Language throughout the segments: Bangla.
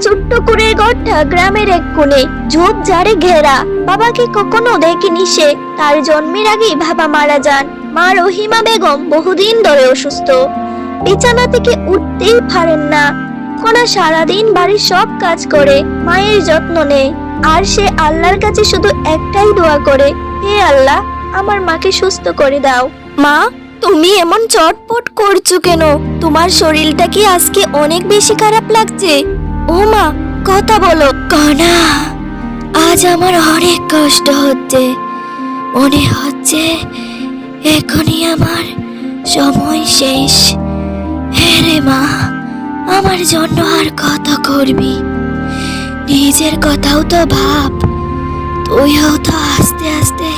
ছোট্ট করে ঘরটা গ্রামের এক কোণে, ঝোপ ঝাড়ে ঘেরা। বাবাকে কখনো দেখেনি সে। তার জন্মের আগেই বাবা মারা যান। মা রহিমা বেগম বহুদিন ধরে অসুস্থ। বিছানা থেকে উঠতেই পারেন না। কোনা সারাদিন বাড়ির সব কাজ করে, মায়ের যত্ন নেয়। আর সে আল্লাহর কাছে শুধু একটাই দোয়া করে, হে আল্লাহ, আমার মাকে সুস্থ করে দাও। মা, তুমি এমন চটপট করছ কেন? তোমার শরীরটা কি আজকে অনেক বেশি খারাপ লাগছে? ও মা কথা বলো। কনা, আজ আমার অনেক কষ্ট হচ্ছে। মনে হচ্ছে এখনই আমার সময় শেষ। হ্যাঁ রে মা, আমার জন্য আর কত করবি। নিজের কথাও তো ভাব। তুইও তো আস্তে আস্তে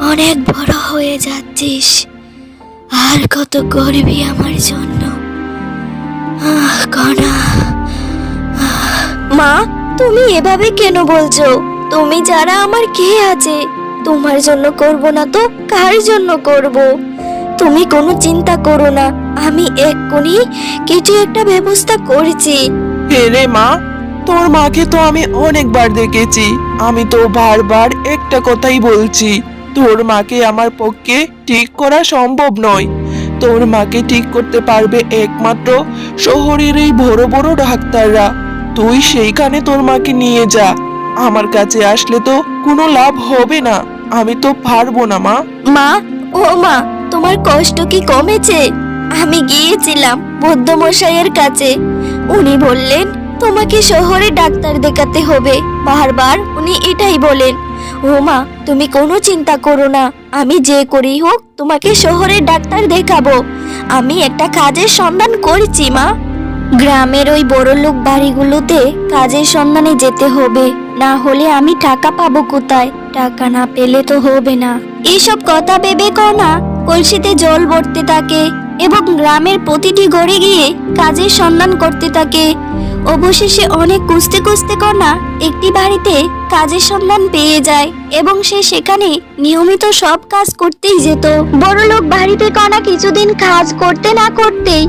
অনেক বড় হয়ে যাচ্ছিস। আর কত করবি আমার জন্য? আহ, কনা। মা, তুমি এভাবে কেন বলছো? তুমি যারা আমার কে আছে, তোমার জন্য করব না তো কার জন্য করব? তুমি কোনো চিন্তা করো না, আমি এক্ষুনি কিছু একটা ব্যবস্থা করেছি। রে মা, তোর মাকে তো আমি অনেকবার দেখেছি। আমি তো বারবার একটা কথাই বলছি, তোর মাকে আমার পক্ষে ঠিক করা সম্ভব নয়। তোর মাকে ঠিক করতে পারবে একমাত্র শহরের এই বড় বড় ডাক্তাররা। তুই সেইখানে তোর মাকে নিয়ে যা। আমার কাছে আসলে তো কোনো লাভ হবে না। আমি তো পারব না, মা। মা, ও মা, তোমার কষ্ট কি কমেছে? আমি গিয়েছিলাম বৌদ্ধমশাইয়ের কাছে। উনি বললেন, তোমাকে শহরে ডাক্তার দেখাতে হবে। বারবার উনি এটাই বলেন। ও মা, তুমি কোনো চিন্তা করো না। আমি যে করেই হোক তোমাকে শহরে ডাক্তার দেখাবো। আমি একটা কাজের সন্ধান করছি, মা। গ্রামের ওই বড় লোক বাড়িগুলোতে কাজের সন্ধানে যেতে হবে। না হলে আমি টাকা পাবো কোথায়? টাকা না পেলে তো হবে না। এইসব কথা ভেবে কনা কলসিতে জল ভরতে থাকে এবং গ্রামের প্রতিটি ঘরে গিয়ে কাজের সন্ধান করতে থাকে। অবশেষে অনেক খুঁজতে খুঁজতে কনা একটি বাড়িতে কাজের সন্ধান পেয়ে যায় এবং সে সেখানে নিয়মিত সব কাজ করতেই যেত। বড় লোক বাড়িতে কনা কিছুদিন কাজ করতে না করতেই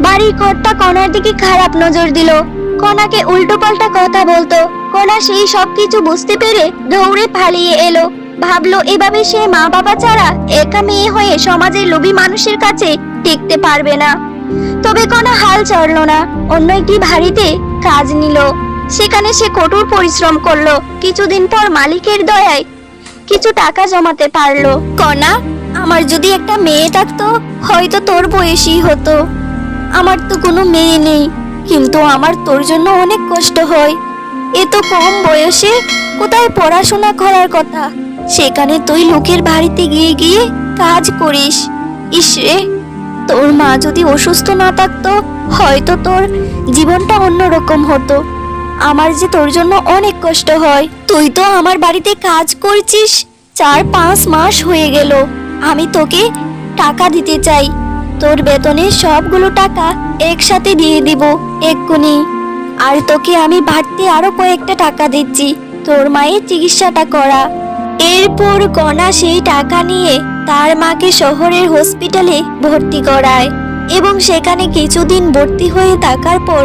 বাড়ির কর্তা কনার দিকে খারাপ নজর দিল। কনাকে উল্টো পাল্টা কথা বলতো। কনা সেই সব কিছু বুঝতে পেরে দৌড়ে পালিয়ে এলো। ভাবলো, এভাবে সে মা বাবা ছাড়া একা মেয়ে হয়ে সমাজের লোভী মানুষের কাছে টিকতে পারবে না। তবে কনা হাল ছাড়লো না। অন্য একটি বাড়িতে কাজ নিল। সেখানে সে কঠোর পরিশ্রম করল। কিছুদিন পর মালিকের দয়ায় কিছু টাকা জমাতে পারল। কনা আমার যদি একটা মেয়ে থাকতো, হয়তো তোর বয়সী হতো। আমার তো কোনো মেয়ে নেই, কিন্তু আমার তোর জন্য অনেক কষ্ট হয়। এ তো কম বয়সে কোথায় পড়াশোনা করার কথা। সেখানে তুই লোকের বাড়িতে গিয়ে গিয়ে কাজ করিস। ইসরে তোর মা যদি অসুস্থ না থাকতো, হয়তো তোর জীবনটা অন্যরকম হতো। আমার যে তোর জন্য অনেক কষ্ট হয়। তুই তো আমার বাড়িতে কাজ করছিস, চার পাঁচ মাস হয়ে গেল। আমি তোকে টাকা দিতে চাই। তোর বেতনের সবগুলো টাকা একসাথে দিয়ে দিব, এক্ষুনি। আর তোকে আমি বাড়তি আরও কয়েকটা টাকা দিচ্ছি, তোর মায়ের চিকিৎসাটা করা। এরপর কণা সেই টাকা নিয়ে তার মাকে শহরের হসপিটালে ভর্তি করায় এবং সেখানে কিছুদিন ভর্তি হয়ে থাকার পর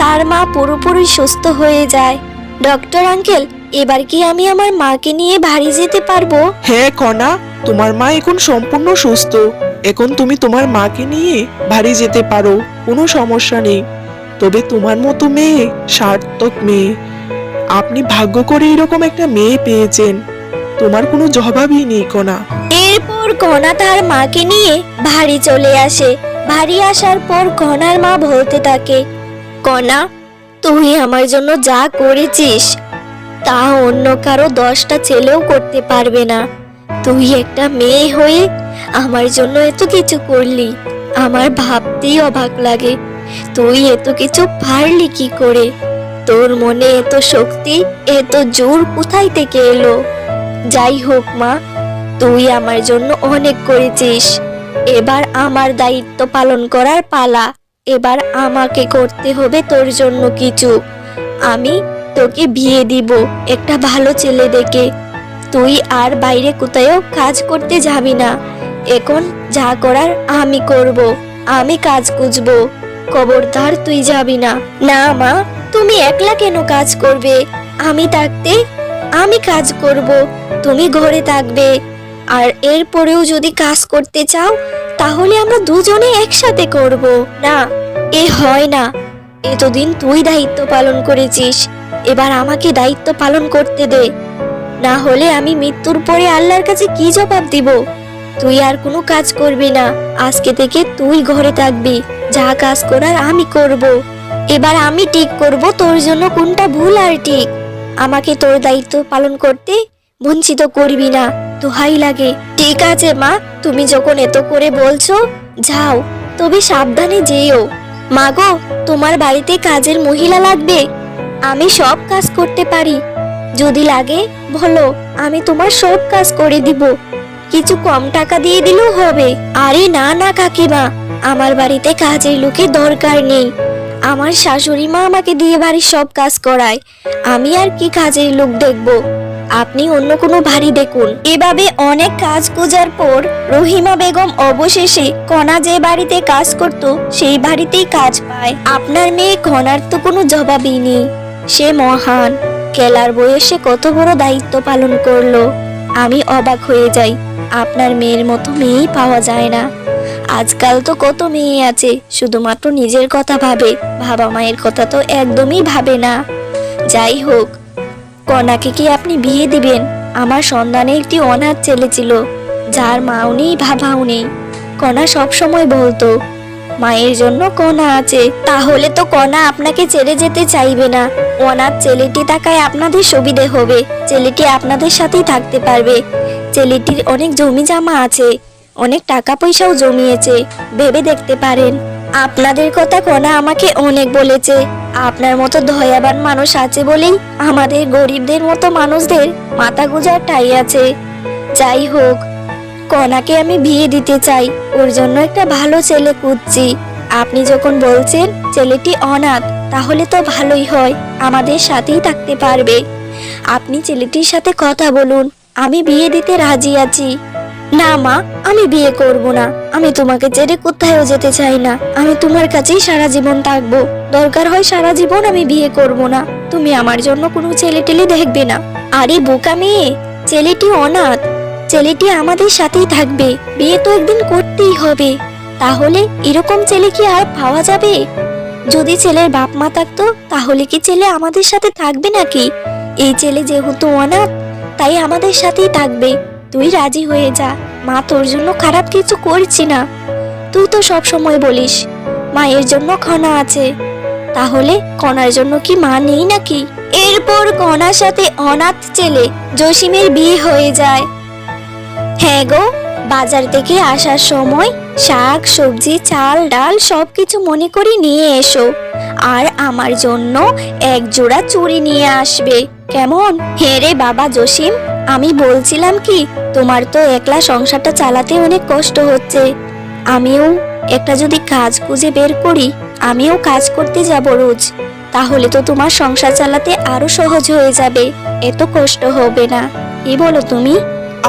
তার মা পুরোপুরি সুস্থ হয়ে যায়। ডক্টর আঙ্কেল, এবার কি আমি আমার মাকে নিয়ে বাড়ি যেতে পারব? হ্যাঁ কণা তোমার মা এখন সম্পূর্ণ সুস্থ। এখন তুমি তোমার মাকে নিয়ে বাড়ি যেতে পারো, কোনো সমস্যা নেই। তবে তোমার মতো মেয়ে সার্থক মেয়ে। আপনি ভাগ্য করে এরকম একটা মেয়ে পেয়েছেন। তোমার কোনো জবাবই নেই, কনা। এরপর কণা তার মাকে নিয়ে বাড়ি চলে আসে। বাড়ি আসার পর কণার মা বলতে থাকে কণা তুই আমার জন্য যা করেছিস, তা অন্য কারও দশটা ছেলেও করতে পারবে না। তুই একটা মেয়ে হয়ে আমার জন্য এত কিছু করলি। আমার ভাবতেই অবাক লাগে। তুই এত কিছু পারলি কি করে? তোর মনে এত শক্তি, এত জোর কোথায় থেকে এলো? যাই হোক মা, তুই আমার জন্য অনেক করেছিস। এবার আমার দায়িত্ব পালন করার পালা। এবার আমাকে করতে হবে তোর জন্য কিছু। আমি তোকে বিয়ে দিব একটা ভালো ছেলে দেখে। তুই আর বাইরে কোথাও কাজ করতে যাবি না। এখন যা করার আমি করব, আমি কাজ খুঁজবো। খবরদার তুই যাবি না। না, মা, তুমি একলা কেন কাজ করবে? আমি থাকতে আমি কাজ করব, তুমি ঘরে থাকবে। আর এরপরেও যদি কাজ করতে চাও, তাহলে আমরা দুজনে একসাথে করব। না, এ হয় না। এতদিন তুই দায়িত্ব পালন করেছিস, এবার আমাকে দায়িত্ব পালন করতে দে। না হলে আমি মৃত্যুর পরে আল্লাহর কাছে কি জবাব দিব? তুই আর কোনো কাজ করবি না। আজকে থেকে তুই ঘরে থাকবি। যা কাজ করার আমি করব। এবার আমি ঠিক করব তোর জন্য কোনটা ভুল আর ঠিক। আমাকে তোর দায়িত্ব পালন করতে বঞ্চিত করবি না। দোহাই লাগে। ঠিক আছে, মা। তুমি যখন এত করে বলছো, যাও। তবে সাবধানে যেও। মা গো, তোমার বাড়িতে কাজের মহিলা লাগবে। আমি সব কাজ করতে পারি। যদি লাগে, বলো, আমি তোমার সব কাজ করে দিব। কিছু কম টাকা দিয়ে দিলেও হবে। আরে না না, কাকিমা, আমার বাড়িতে কাজের লোকের দরকার নেই। আমার শাশুড়ি মা আমাকে দিয়ে বাড়ির সব কাজ করায়। আমি আর কি কাজের লোক দেখব? আপনি অন্য কোনো বাড়ি দেখুন। এভাবে অনেক কাজ খোঁজার পর রহিমা বেগম অবশেষে কণা যে বাড়িতে কাজ করত, সেই বাড়িতেই কাজ পায়। আপনার মেয়ে কণার তো কোনো জবাবই নেই। সে মহান। খেলার বয়সে কত বড় দায়িত্ব পালন করল। আমি অবাক হয়ে যাই। আপনার মেয়ের মতো মেয়েই পাওয়া যায় না। আজকাল তো কত মেয়ে আছে, শুধুমাত্র নিজের কথা ভাবে। বাবা মায়ের কথা তো একদমই ভাবে না। যাই হোক, কনাকে কি আপনি বিয়ে দিবেন? আমার সন্ধানে একটি অনাথ ছেলে ছিল, যার মাও নেই, বাবাও নেই। কণা সবসময় বলতো মায়ের জন্য কণা আছে। তাহলে তো কণা আপনাকে ছেড়ে যেতে চাইবে না। অনাথ ছেলেটি তাকায় আপনাদের সুবিধে হবে। ছেলেটি আপনাদের সাথেই থাকতে পারবে। ছেলেটির অনেক জমি জামা আছে। অনেক টাকা পয়সাও জমিয়েছে। ভেবে দেখতে পারেন। আপনাদের কথা কণা আমাকে অনেক বলেছে। আপনার মতো দয়াবান মানুষ আছে বলেই আমাদের গরিবদের মতো মানুষদের মাথা গুজার ঠাই আছে। যাই হোক কণাকে আমি বিয়ে দিতে চাই। ওর জন্য একটা ভালো ছেলে খুঁজছি। আপনি যখন বলছেন ছেলেটি অনাথ, তাহলে তো ভালোই হয়। আমাদের সাথেই থাকতে পারবে। আপনি ছেলেটির সাথে কথা বলুন। আমি বিয়ে দিতে রাজি আছি। না মা, আমি বিয়ে করব না। আমি তোমাকে ছেড়ে কোথায়ও যেতে চাই না। আমি তোমার কাছেই সারা জীবন থাকব। দরকার হয় সারা জীবন আমি বিয়ে করব না। তুমি আমার জন্য কোনো ছেলে টেলে দেখবে না। আরে বোকা মেয়ে, ছেলেটি অনাথ। ছেলেটি আমাদের সাথেই থাকবে। বিয়ে তো একদিন করতেই হবে। তাহলে এরকম ছেলে কি আর পাওয়া যাবে? যদি ছেলের বাপ মা থাকতো, তাহলে কি ছেলে আমাদের সাথে থাকবে নাকি? এই ছেলে যেহেতু অনাথ, তাই আমাদের সাথেই থাকবে। তুই রাজি হয়ে যা। মা তোর জন্য খারাপ কিছু করছি না। তুই তো সব সময় বলিস, মায়ের জন্য খনা আছে। তাহলে কণার জন্য কি মা নেই নাকি? এরপর কণার সাথে অনাথ ছেলে জসিমের বিয়ে হয়ে যায়। হ্যাঁ গো, বাজার থেকে আসার সময় শাক, সবজি, চাল, ডাল সবকিছু মনে করে নিয়ে এসো। আর আমার জন্য এক জোড়া চুড়ি নিয়ে আসবে। কেমন? হে রে বাবা জসিম, আমি বলছিলাম কি, তোমার তো একলা সংসারটা চালাতে অনেক কষ্ট হচ্ছে। আমিও একটা যদি কাজ খুঁজে বের করি, আমিও কাজ করতে যাব রোজ। তাহলে তো তোমার সংসার চালাতে আরও সহজ হয়ে যাবে, এত কষ্ট হবে না। কি বলো তুমি?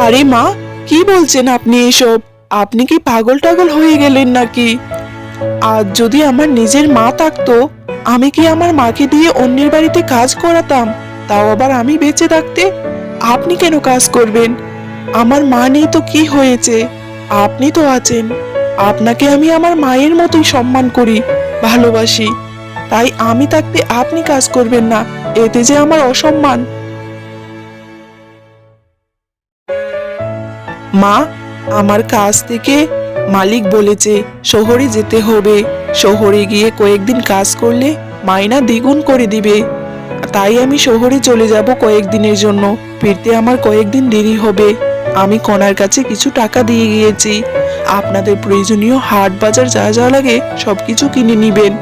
আরে মা কি বলছেন আপনি এসব? আপনি কি পাগল টাগল হয়ে গেলেন নাকি? আজ যদি আমার নিজের মা থাকতো, আমি কি আমার মাকে দিয়ে অন্যের বাড়িতে কাজ করাতাম? তাও আবার আমি বেঁচে থাকতে? আপনি কেন কাজ করবেন? আমার মা নেই তো কি হয়েছে? আপনি তো আছেন। আপনাকে আমি আমার মায়ের মতোই সম্মান করি, ভালোবাসি। তাই আমি থাকতে আপনি কাজ করবেন না। এতে যে আমার অসম্মান। মা, আমার কাজ থেকে মালিক বলেছে, শহরে যেতে হবে। শহরে গিয়ে কয়েকদিন কাজ করলে মাইনা দ্বিগুণ করে দিবে। তাই আমি শহরে চলে যাব কয়েকদিনের জন্য। ফিরতে আমার কয়েকদিন দেরি হবে। আমি কনার কাছে কিছু টাকা দিয়ে গিয়েছি। আপনাদের প্রয়োজনীয় হাট বাজার যা যা লাগে সবকিছু কিনে নিবেন।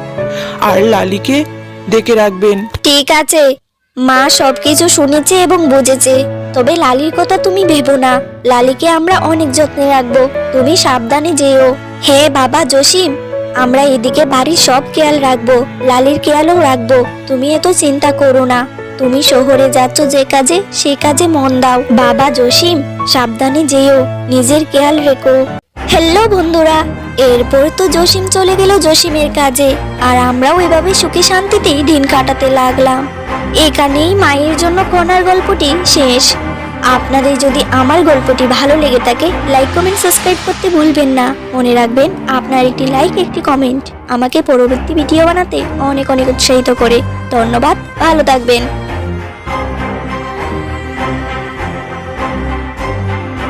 আর লালিকে ডেকে রাখবেন। ঠিক আছে। মা সবকিছু শুনেছে এবং বুঝেছে। তবে লালির কথা তুমি ভেবো না। লালিকে আমরা অনেক যত্নে রাখব। তুমি সাবধানে যেও। হে বাবা জসিম, আমরা এদিকে বাড়ির সব খেয়াল রাখব। লালির খেয়ালও রাখব। তুমি এত চিন্তা করো না। তুমি শহরে যাচ্ছ যে কাজে, সে কাজে মন দাও। বাবা জসিম, সাবধানে যেও। নিজের খেয়াল রেখো। হ্যালো বন্ধুরা, এরপর তো জসিম চলে গেল জসিমের কাজে। আর আমরাও এভাবে সুখে শান্তিতেই দিন কাটাতে লাগলাম। এখানেই মায়ের জন্য কোনার গল্পটি শেষ। আপনাদের যদি আমার গল্পটি ভালো লেগে থাকে লাইক কমেন্ট সাবস্ক্রাইব করতে ভুলবেন না। মনে রাখবেন, আপনার একটি লাইক একটি কমেন্ট আমাকে পরবর্তী ভিডিও বানাতে অনেক অনেক উৎসাহিত করে। ধন্যবাদ, ভালো থাকবেন।